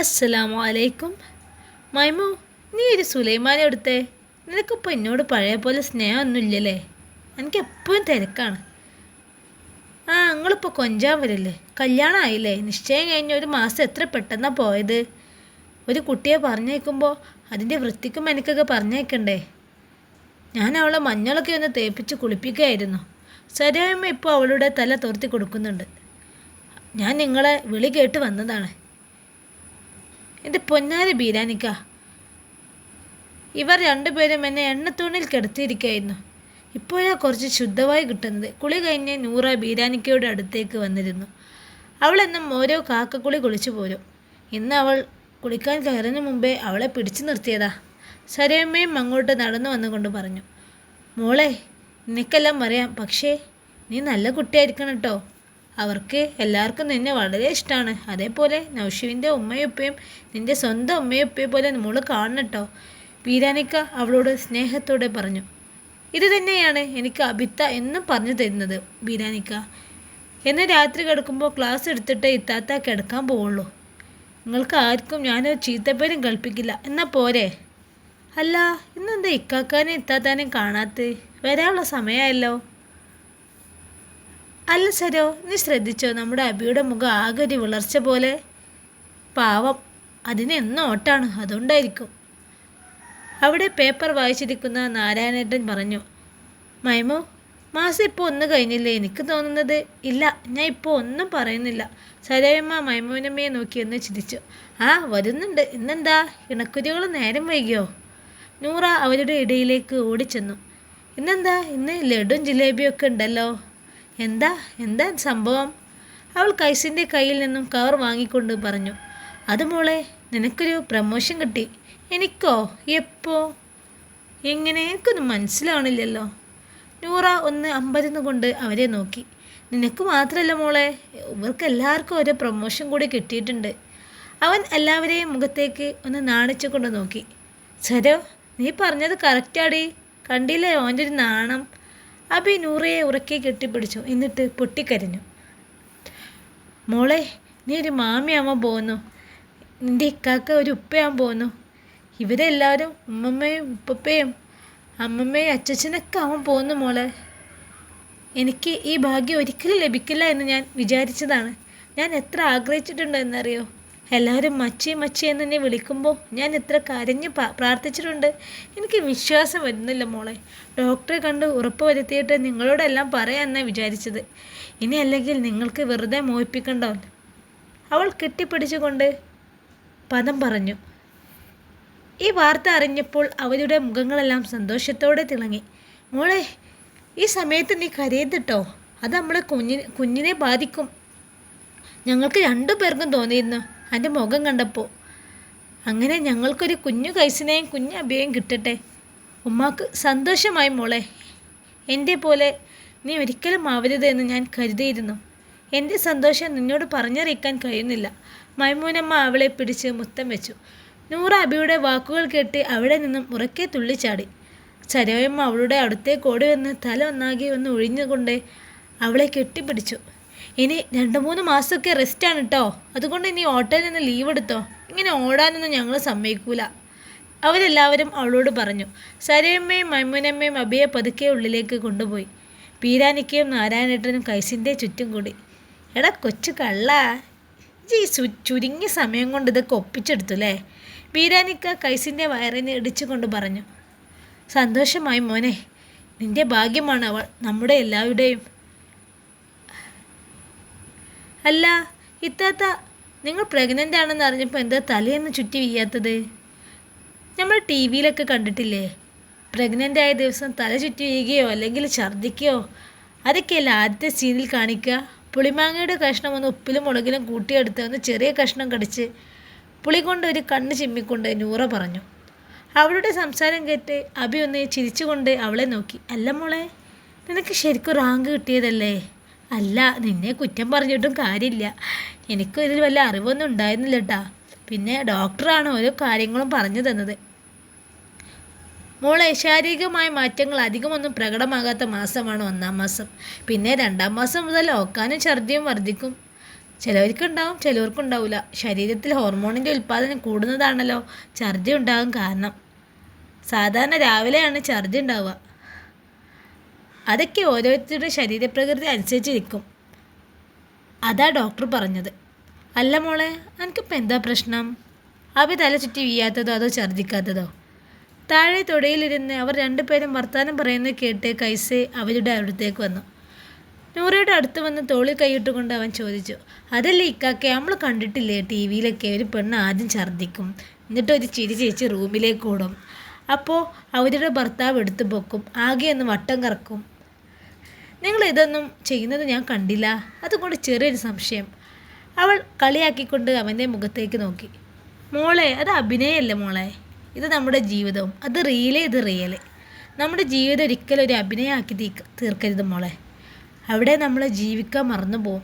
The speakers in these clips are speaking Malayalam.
അസ്സലാമു അലൈക്കും. മൈമു നീ ഒരു സുലൈമാനെ എടുത്തേ. നിനക്കിപ്പോൾ എന്നോട് പഴയ പോലെ സ്നേഹമൊന്നുമില്ലല്ലേ? എനിക്ക് എപ്പോഴും തിരക്കാണ്. ആ നിങ്ങളിപ്പോൾ കൊഞ്ചാൻ വരില്ലേ കല്യാണം ആയില്ലേ നിശ്ചയം കഴിഞ്ഞ ഒരു മാസം എത്ര പെട്ടെന്നാണ് പോയത്? ഒരു കുട്ടിയെ പറഞ്ഞേക്കുമ്പോൾ അതിന്റെ വൃത്തിക്കും എനിക്കൊക്കെ പറഞ്ഞേക്കണ്ടേ ഞാൻ അവളെ മഞ്ഞളൊക്കെ ഒന്ന് തേപ്പിച്ച് കുളിപ്പിക്കുകയായിരുന്നു. സരയമ്മ ഇപ്പോൾ അവളുടെ തല തോർത്തി കൊടുക്കുന്നുണ്ട്. ഞാൻ നിങ്ങളെ വിളി കേട്ട് വന്നതാണ്. എന്റെ പൊന്നാരി ബീരാനിക്ക. ഇവർ രണ്ടുപേരും എന്നെ എണ്ണത്തൂണിൽ കിടത്തിയിരിക്കുകയായിരുന്നു ഇപ്പോഴാ കുറച്ച് ശുദ്ധമായി കിട്ടുന്നത്. കുളി കഴിഞ്ഞ് നൂറ ബീരാനിക്കയുടെ അടുത്തേക്ക് വന്നിരുന്നു. അവൾ എന്നും ഓരോ കാക്കക്കുളി കുളിച്ചു പോരും. ഇന്ന് അവൾ കുളിക്കാൻ കയറുന്ന മുമ്പേ അവളെ പിടിച്ചു നിർത്തിയതാ. സരയമ്മയും അങ്ങോട്ട് നടന്നു വന്നുകൊണ്ട് പറഞ്ഞു മോളെ നിനക്കെല്ലാം പറയാം. പക്ഷേ നീ നല്ല കുട്ടിയായിരിക്കണം കേട്ടോ അവർക്ക് എല്ലാവർക്കും നിന്നെ വളരെ ഇഷ്ടമാണ് അതേപോലെ നൗഷുവിന്റെ ഉമ്മയും നിന്റെ സ്വന്തം ഉമ്മയും പോലെ മോൾ കാണണട്ടോ വീരാനിക്ക അവളോട് സ്നേഹത്തോടെ പറഞ്ഞു. ഇത് തന്നെയാണ് എനിക്ക് അബിത്ത എന്നും പറഞ്ഞു തരുന്നത് ബീരാനിക്ക എന്നെ രാത്രി കിടക്കുമ്പോൾ ക്ലാസ് എടുത്തിട്ട് ഇത്താത്ത കിടക്കാൻ പോവുള്ളൂ. നിങ്ങൾക്ക് ആർക്കും ഞാനൊരു ചീത്തപ്പേരും കൽപ്പിക്കില്ല എന്നാൽ പോരെ? അല്ല ഇന്നെന്താ ഇക്കാക്കാനും ഇത്താത്താനും കാണാത്ത വരാനുള്ള സമയമായല്ലോ. അല്ല സരോ നീ ശ്രദ്ധിച്ചോ? നമ്മുടെ അബിയുടെ മുഖം ആകെ ഒരു വിളർച്ച പോലെ. പാവം. അതിന് എന്നും ഓട്ടാണ്. അതുകൊണ്ടായിരിക്കും. അവിടെ പേപ്പർ വായിച്ചിരിക്കുന്ന നാരായണേട്ടൻ പറഞ്ഞു മൈമോ മാസം ഇപ്പോൾ ഒന്ന് കഴിഞ്ഞില്ലേ? എനിക്ക് തോന്നുന്നത് ഇല്ല. ഞാൻ ഇപ്പോൾ ഒന്നും പറയുന്നില്ല. സരയമ്മ മൈമോനമ്മയെ നോക്കിയെന്ന് ചിരിച്ചു. ആ വരുന്നുണ്ട്. ഇന്നെന്താ? ഇണക്കുരുകൾ നേരം വൈകിയോ? നൂറ അവരുടെ ഇടയിലേക്ക് ഓടിച്ചെന്നു. ഇന്നെന്താ? ഇന്ന് ലഡും ജിലേബിയും ഒക്കെ ഉണ്ടല്ലോ. എന്താ? എന്താ സംഭവം? അവൾ കൈസിന്റെ കയ്യിൽ നിന്നും കവർ വാങ്ങിക്കൊണ്ട് പറഞ്ഞു അത് മോളെ നിനക്കൊരു പ്രമോഷൻ കിട്ടി. എനിക്കോ? എപ്പോ? എങ്ങനെ മനസ്സിലാവണില്ലല്ലോ. നൂറ ഒന്ന് അമ്പതെന്ന് കൊണ്ട് അവരെ നോക്കി. നിനക്ക് മാത്രമല്ല മോളെ ഇവർക്ക് എല്ലാവർക്കും ഒരു പ്രമോഷൻ കൂടി കിട്ടിയിട്ടുണ്ട്. അവൻ എല്ലാവരെയും മുഖത്തേക്ക് ഒന്ന് നാണിച്ചുകൊണ്ട് നോക്കി. സരോ നീ പറഞ്ഞത് കറക്റ്റാടി കണ്ടില്ലേ? ഓന്റെ ഒരു നാണം. അബി നൂറയെ ഉറക്കെ കെട്ടിപ്പിടിച്ചു. എന്നിട്ട് പൊട്ടിക്കരഞ്ഞു. മോളെ നീ ഒരു മാമിയാവാൻ പോകുന്നു നിന്റെ ഇക്കാക്ക ഒരു ഉപ്പയാൻ പോകുന്നു ഇവരെല്ലാവരും ഉമ്മമ്മയും ഉപ്പപ്പയും അമ്മമ്മയും അച്ചച്ചനൊക്കെ ആവാൻ പോകുന്നു മോളെ. എനിക്ക് ഈ ഭാഗ്യം ഒരിക്കലും ലഭിക്കില്ല എന്ന് ഞാൻ വിചാരിച്ചതാണ്. ഞാൻ എത്ര ആഗ്രഹിച്ചിട്ടുണ്ട് എന്നറിയോ? എല്ലാവരും മച്ചി മച്ചി എന്ന് എന്നെ വിളിക്കുമ്പോൾ ഞാൻ എത്ര കരഞ്ഞ് പ്രാർത്ഥിച്ചിട്ടുണ്ട്. എനിക്ക് വിശ്വാസം വരുന്നില്ല മോളെ. ഡോക്ടറെ കണ്ട് ഉറപ്പ് വരുത്തിയിട്ട് നിങ്ങളോടെല്ലാം പറയാമെന്നാണ് വിചാരിച്ചത്. ഇനി അല്ലെങ്കിൽ നിങ്ങൾക്ക് വെറുതെ മോഹിപ്പിക്കണ്ടോ? അവൾ കെട്ടിപ്പിടിച്ചുകൊണ്ട് പദം പറഞ്ഞു. ഈ വാർത്ത അറിഞ്ഞപ്പോൾ അവരുടെ മുഖങ്ങളെല്ലാം സന്തോഷത്തോടെ തിളങ്ങി. മോളെ ഈ സമയത്ത് നീ കരയത്തിട്ടോ? അത് നമ്മളെ കുഞ്ഞിനെ കുഞ്ഞിനെ ബാധിക്കും. ഞങ്ങൾക്ക് രണ്ടു പേർക്കും തോന്നിയിരുന്നു. എന്റെ മുഖം കണ്ടപ്പോൾ അങ്ങനെ ഞങ്ങൾക്കൊരു കുഞ്ഞു കൈസിനെയും കുഞ്ഞു അഭയം കിട്ടട്ടെ. ഉമ്മാക്ക് സന്തോഷമായി മോളെ. എന്റെ പോലെ നീ ഒരിക്കലും ആവരുത് എന്ന് ഞാൻ കരുതിയിരുന്നു. എന്റെ സന്തോഷം നിന്നോട് പറഞ്ഞറിയിക്കാൻ കഴിയുന്നില്ല. മൈമൂനമ്മ അവളെ പിടിച്ച് മുത്തം വെച്ചു. നൂറ അബിയുടെ വാക്കുകൾ കേട്ട് അവിടെ നിന്നും ഉറക്കെ തുള്ളിച്ചാടി. ചരവയമ്മ അവളുടെ അടുത്തേക്ക് ഓടി വന്ന് തല ഒന്നാകെ ഒന്ന് ഒഴിഞ്ഞുകൊണ്ട് അവളെ കെട്ടിപ്പിടിച്ചു. ഇനി രണ്ട് മൂന്ന് മാസമൊക്കെ ആണ് കേട്ടോ അതുകൊണ്ട് ഇനി ഓട്ടോയിൽ നിന്ന് ലീവ് എടുത്തോ. ഇങ്ങനെ ഓടാനൊന്നും ഞങ്ങൾ സമ്മതിക്കൂല. അവരെല്ലാവരും അവളോട് പറഞ്ഞു സരയമ്മയും മൈമുനമ്മയും അബിയെ പതുക്കെ ഉള്ളിലേക്ക് കൊണ്ടുപോയി. പീരാനിക്കയും നാരായണേട്ടനും കൈസിന്റെ ചുറ്റും കൂടി. എടാ കൊച്ചു കള്ള ഈ സു- ചുരുങ്ങിയ സമയം കൊണ്ട് ഇതൊക്കെ ഒപ്പിച്ചെടുത്തു അല്ലേ പീരാനിക്ക കൈസിന്റെ വയറിനെ ഇടിച്ചുകൊണ്ട് പറഞ്ഞു സന്തോഷമായി മോനെ നിന്റെ ഭാഗ്യമാണ് അവൾ നമ്മുടെ എല്ലാവരുടെയും. അല്ല ഇത്താത്ത നിങ്ങൾ പ്രഗ്നന്റ് ആണെന്ന് അറിഞ്ഞപ്പോൾ എന്താ തലയൊന്നും ചുറ്റി വീയാത്തത്? നമ്മൾ ടി വിയിലൊക്കെ കണ്ടിട്ടില്ലേ? പ്രഗ്നന്റ് ആയ ദിവസം തല ചുറ്റി വീഴുകയോ അല്ലെങ്കിൽ ഛർദ്ദിക്കുകയോ? അതൊക്കെയല്ല ആദ്യത്തെ സീനിൽ കാണിക്കുക? പുളിമാങ്ങയുടെ കഷ്ണം ഒന്ന് ഉപ്പിലും മുളകിലും കൂട്ടിയെടുത്ത് ഒന്ന് ചെറിയ കഷ്ണം കടിച്ച് പുളി കൊണ്ട് ഒരു കണ്ണ് ചിമ്മിക്കൊണ്ട് നൂറ പറഞ്ഞു. അവളുടെ സംസാരം കേട്ട് അഭി ഒന്ന് ചിരിച്ചുകൊണ്ട് അവളെ നോക്കി. അല്ല മോളെ നിനക്ക് ശരിക്കും റാങ്ക് കിട്ടിയതല്ലേ? അല്ല നിന്നെ കുറ്റം പറഞ്ഞിട്ടും കാര്യമില്ല. എനിക്കും ഇതിൽ വല്ല അറിവൊന്നും ഉണ്ടായിരുന്നില്ല കേട്ടാ പിന്നെ ഡോക്ടറാണ് ഓരോ കാര്യങ്ങളും പറഞ്ഞു തന്നത്. മോളെ ശാരീരികമായ മാറ്റങ്ങൾ അധികമൊന്നും പ്രകടമാകാത്ത മാസമാണ് ഒന്നാം മാസം. പിന്നെ രണ്ടാം മാസം മുതൽ ഓക്കാനും ഛർദിയും വർദ്ധിക്കും. ചിലവർക്ക് ഉണ്ടാവും ചിലവർക്ക് ഉണ്ടാവില്ല ശരീരത്തിൽ ഹോർമോണിന്റെ ഉൽപ്പാദനം കൂടുന്നതാണല്ലോ ഛർദി ഉണ്ടാകും കാരണം. സാധാരണ രാവിലെയാണ് ഛർദി ഉണ്ടാവുക. അതൊക്കെ ഓരോരുത്തരുടെ ശരീരപ്രകൃതി അനുസരിച്ചിരിക്കും അതാ ഡോക്ടർ പറഞ്ഞത്. അല്ല മോളെ എനിക്കിപ്പോൾ എന്താ പ്രശ്നം? അവ തല ചുറ്റി വീയാത്തതോ അതോ ഛർദ്ദിക്കാത്തതോ? താഴെ തൊടയിലിരുന്ന് അവർ രണ്ടുപേരും വർത്തമാനം പറയുന്നത് കേട്ട് കൈസെ അവരുടെ അടുത്തേക്ക് വന്നു. നൂറയുടെ അടുത്ത് വന്ന് തോളിൽ കൈയിട്ടുകൊണ്ട് അവൻ ചോദിച്ചു അതല്ലേ ഇക്കാക്കെ നമ്മൾ കണ്ടിട്ടില്ലേ ടി വിയിലൊക്കെ ഒരു പെണ്ണ് ആദ്യം ഛർദ്ദിക്കും എന്നിട്ട് ഒരു ചിരി ചേച്ചി റൂമിലേക്ക് ഓടും. അപ്പോൾ അവരുടെ ഭർത്താവ് എടുത്തു പൊക്കും ആകെ ഒന്ന് വട്ടം കറക്കും. നിങ്ങൾ ഇതൊന്നും ചെയ്യുന്നത് ഞാൻ കണ്ടില്ല. അതുകൊണ്ട് ചെറിയൊരു സംശയം. അവൾ കളിയാക്കിക്കൊണ്ട് അവന്റെ മുഖത്തേക്ക് നോക്കി. മോളെ അത് അഭിനയമല്ല മോളെ? ഇത് നമ്മുടെ ജീവിതവും. അത് റിയലേ ഇത് റിയൽ നമ്മുടെ ജീവിതം ഒരിക്കലും ഒരു അഭിനയമാക്കി തീ തീർക്കരുത് മോളെ. അവിടെ നമ്മൾ ജീവിക്കാൻ മറന്നു പോവും.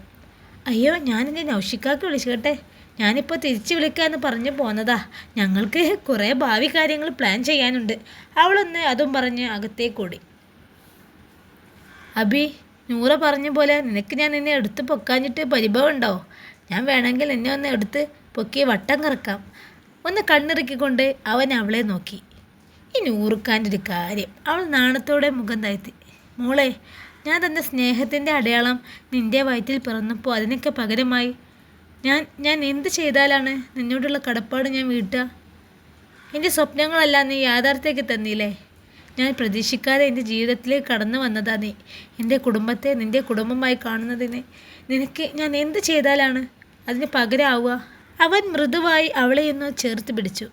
അയ്യോ ഞാനെന്റെ നൗഷിക്കാക്ക് വിളിച്ചോട്ടെ? ഞാനിപ്പോൾ തിരിച്ചു വിളിക്കാമെന്ന് പറഞ്ഞു പോന്നതാ. ഞങ്ങൾക്ക് കുറേ ഭാവി കാര്യങ്ങൾ പ്ലാൻ ചെയ്യാനുണ്ട്. അവളൊന്ന് അതും പറഞ്ഞ് അകത്തേക്ക് ഓടി. അബി നൂറ പറഞ്ഞ പോലെ നിനക്ക് ഞാൻ നിന്നെ എടുത്ത് പൊക്കാഞ്ഞിട്ട് പരിഭവം ഉണ്ടോ? ഞാൻ വേണമെങ്കിൽ എന്നെ ഒന്ന് എടുത്ത് പൊക്കി വട്ടം കറക്കാം. ഒന്ന് കണ്ണിറുക്കിക്കൊണ്ട് അവൻ അവളെ നോക്കി. ഈ നൂറുക്കാന്റെ ഒരു കാര്യം. അവൾ നാണത്തോടെ മുഖം താഴ്ത്തി. മോളെ ഞാൻ തന്ന സ്നേഹത്തിന്റെ അടയാളം നിന്റെ വയറ്റിൽ പിറന്നപ്പോൾ അതിനൊക്കെ പകരമായി ഞാൻ ഞാൻ എന്ത് ചെയ്താലാണ് നിന്നോടുള്ള കടപ്പാട് ഞാൻ വീട്ടുക? എന്റെ സ്വപ്നങ്ങളല്ല നീ യാഥാർത്ഥ്യമാക്കി തന്നില്ലേ? ഞാൻ പ്രതീക്ഷിക്കാതെ എന്റെ ജീവിതത്തിലേക്ക് കടന്നു വന്നതാ നീ. എന്റെ കുടുംബത്തെ നിന്റെ കുടുംബമായി കാണുന്നതിന്. നിനക്ക് ഞാൻ എന്ത് ചെയ്താലാണ് അതിന് പകരമാവുക അവൻ മൃദുവായി അവളെയൊന്ന് ചേർത്ത് പിടിച്ചു.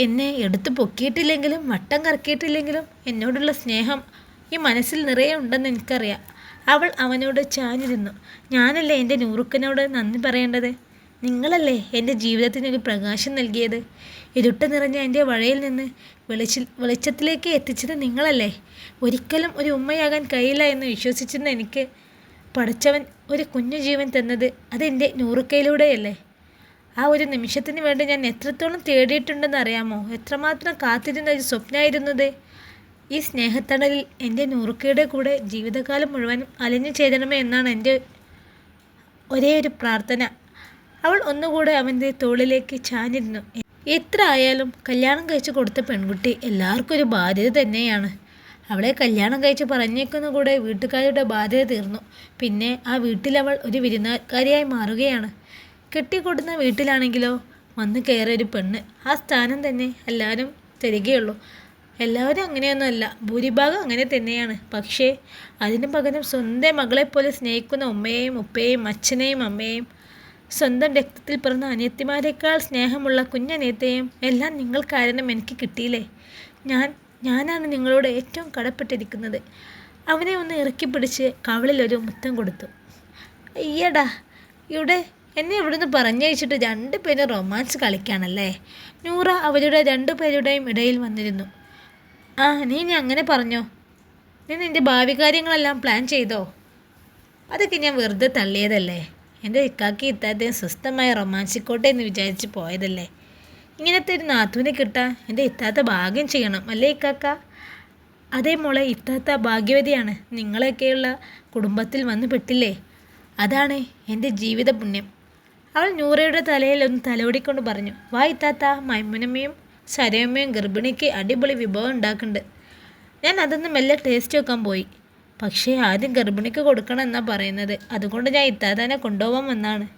എന്നെ എടുത്തു പൊക്കിയിട്ടില്ലെങ്കിലും വട്ടം കറക്കിയിട്ടില്ലെങ്കിലും എന്നോടുള്ള സ്നേഹം ഈ മനസ്സിൽ നിറയെ ഉണ്ടെന്ന് എനിക്കറിയാം. അവൾ അവനോട് ചാഞ്ഞിരുന്നു. ഞാനല്ലേ എന്റെ നൂറുക്കനോട് നന്ദി പറയേണ്ടത്? നിങ്ങളല്ലേ എന്റെ ജീവിതത്തിന് ഒരു പ്രകാശം നൽകിയത്? ഇരുട്ട് നിറഞ്ഞ എന്റെ വഴയിൽ നിന്ന് വെളിച്ച വെളിച്ചത്തിലേക്ക് എത്തിച്ചത് നിങ്ങളല്ലേ? ഒരിക്കലും ഒരു ഉമ്മയാകാൻ കഴിയില്ല എന്ന് വിശ്വസിച്ചിരുന്ന എനിക്ക് പഠിച്ചവൻ ഒരു കുഞ്ഞു ജീവൻ തന്നത് അതെന്റെ നൂറുക്കയിലൂടെയല്ലേ ആ ഒരു നിമിഷത്തിന് വേണ്ടി ഞാൻ എത്രത്തോളം തേടിയിട്ടുണ്ടെന്ന് അറിയാമോ? എത്രമാത്രം കാത്തിരുന്ന ഒരു സ്വപ്നമായിരുന്നത് ഈ സ്നേഹത്തണലിൽ എന്റെ നൂറുക്കയുടെ കൂടെ ജീവിതകാലം മുഴുവനും അലിഞ്ഞു ചേരണമേ എന്നാണ് എന്റെ ഒരേ ഒരു പ്രാർത്ഥന. അവൾ ഒന്നുകൂടെ അവന്റെ തോളിലേക്ക് ചാഞ്ഞിരുന്നു. എത്ര ആയാലും കല്യാണം കഴിച്ച് കൊടുത്ത പെൺകുട്ടി എല്ലാവർക്കും ഒരു ബാധ്യത തന്നെയാണ്. അവളെ കല്യാണം കഴിച്ച് പറഞ്ഞേക്കുന്ന കൂടെ വീട്ടുകാരുടെ ബാധ്യത തീർന്നു. പിന്നെ ആ വീട്ടിലവൾ ഒരു വിരുന്നുകാരിയായി മാറുകയാണ്. കെട്ടിക്കൊടുന്ന വീട്ടിലാണെങ്കിലോ വന്ന് കയറിയ ഒരു പെണ്ണ് ആ സ്ഥാനം തന്നെ എല്ലാവരും തരികയുള്ളൂ. എല്ലാവരും അങ്ങനെയൊന്നുമല്ല ഭൂരിഭാഗം അങ്ങനെ തന്നെയാണ്. പക്ഷേ അതിനു പകരം സ്വന്തം മകളെപ്പോലെ സ്നേഹിക്കുന്ന ഉമ്മയെയും ഉപ്പയെയും അച്ഛനെയും അമ്മയെയും സ്വന്തം രക്തത്തിൽ പിറന്ന അനിയത്തിമാരെക്കാൾ സ്നേഹമുള്ള കുഞ്ഞനിയത്തെയും എല്ലാം നിങ്ങൾ കാരണം എനിക്ക് കിട്ടിയില്ലേ? ഞാൻ ഞാനാണ് നിങ്ങളോട് ഏറ്റവും കടപ്പെട്ടിരിക്കുന്നത്. അവനെ ഒന്ന് ഇറക്കി പിടിച്ച് കവളിലൊരു മുത്തം കൊടുത്തു. അയ്യടാ ഇവിടെ എന്നെ ഇവിടുന്ന് പറഞ്ഞയച്ചിട്ട് രണ്ട് പേരും റൊമാൻസ് കളിക്കാണല്ലേ? നൂറ അവരുടെ രണ്ടു പേരുടെയും ഇടയിൽ വന്നിരുന്നു. ആ നീ ഇനി അങ്ങനെ പറഞ്ഞോ? നീ നിന്റെ ഭാവി കാര്യങ്ങളെല്ലാം പ്ലാൻ ചെയ്തോ? അതൊക്കെ ഞാൻ വെറുതെ തള്ളിയതല്ലേ? എന്റെ ഇക്കാക്കി ഇത്താത്തയും സ്വസ്ഥമായ റൊമാൻസിക്കോട്ടെ എന്ന് വിചാരിച്ച് പോയതല്ലേ? ഇങ്ങനത്തെ ഒരു നാത്തൂനെ കിട്ടാൻ എന്റെ ഇത്താത്ത ഭാഗ്യം ചെയ്യണം അല്ലേ ഇക്കാക്ക? അതേ മോളെ ഇത്താത്ത ഭാഗ്യവതിയാണ്. നിങ്ങളൊക്കെയുള്ള കുടുംബത്തിൽ വന്നു പെട്ടില്ലേ? അതാണ് എന്റെ ജീവിത പുണ്യം. അവൾ നൂറയുടെ തലയിൽ ഒന്ന് തലോടിക്കൊണ്ട് പറഞ്ഞു വാ ഇത്താത്ത മൈമുനമ്മയും സരയമ്മയും ഗർഭിണിക്ക് അടിപൊളി വിഭവം ഉണ്ടാക്കുന്നുണ്ട്. ഞാൻ അതൊന്ന് മെല്ലെ ടേസ്റ്റ് വെക്കാൻ പോയി. പക്ഷേ ആദ്യം ഗർഭിണിക്ക് കൊടുക്കണം എന്നാണ് പറയുന്നത്. അതുകൊണ്ട് ഞാൻ ഇത്താതനെ കൊണ്ടുപോകാൻ വന്നാണ്.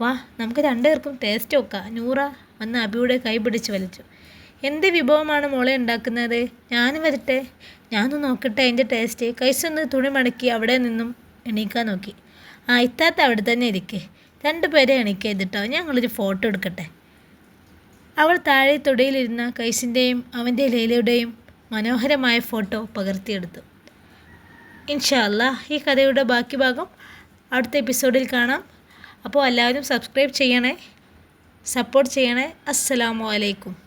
വാ നമുക്ക് രണ്ടുപേർക്കും ടേസ്റ്റ് വെക്കാം നൂറ വന്ന് അബിയുടെ കൈ പിടിച്ച് വലിച്ചു. എന്ത് വിഭവമാണ് മോളെ ഉണ്ടാക്കുന്നത്? ഞാനും വരട്ടെ. ഞാനൊന്ന് നോക്കട്ടെ അതിന്റെ ടേസ്റ്റ് കൈസൊന്ന് തുണി മടക്കി അവിടെ നിന്നും എണീക്കാൻ നോക്കി. ആ ഇത്താത്ത അവിടെ തന്നെ ഇരിക്കേ. രണ്ടുപേരെ എണീക്കുക ചെയ്തിട്ടോ ഞങ്ങളൊരു ഫോട്ടോ എടുക്കട്ടെ. അവൾ താഴെ തൊടിയിലിരുന്ന കൈസിന്റെയും അവന്റെ ലൈലയുടെയും മനോഹരമായ ഫോട്ടോ പകർത്തിയെടുത്തു. ഇൻഷാല്ല ഈ കഥയുടെ ബാക്കി ഭാഗം അടുത്ത എപ്പിസോഡിൽ കാണാം. അപ്പോൾ എല്ലാവരും സബ്സ്ക്രൈബ് ചെയ്യണേ സപ്പോർട്ട് ചെയ്യണേ. അസ്സലാമു അലൈക്കും.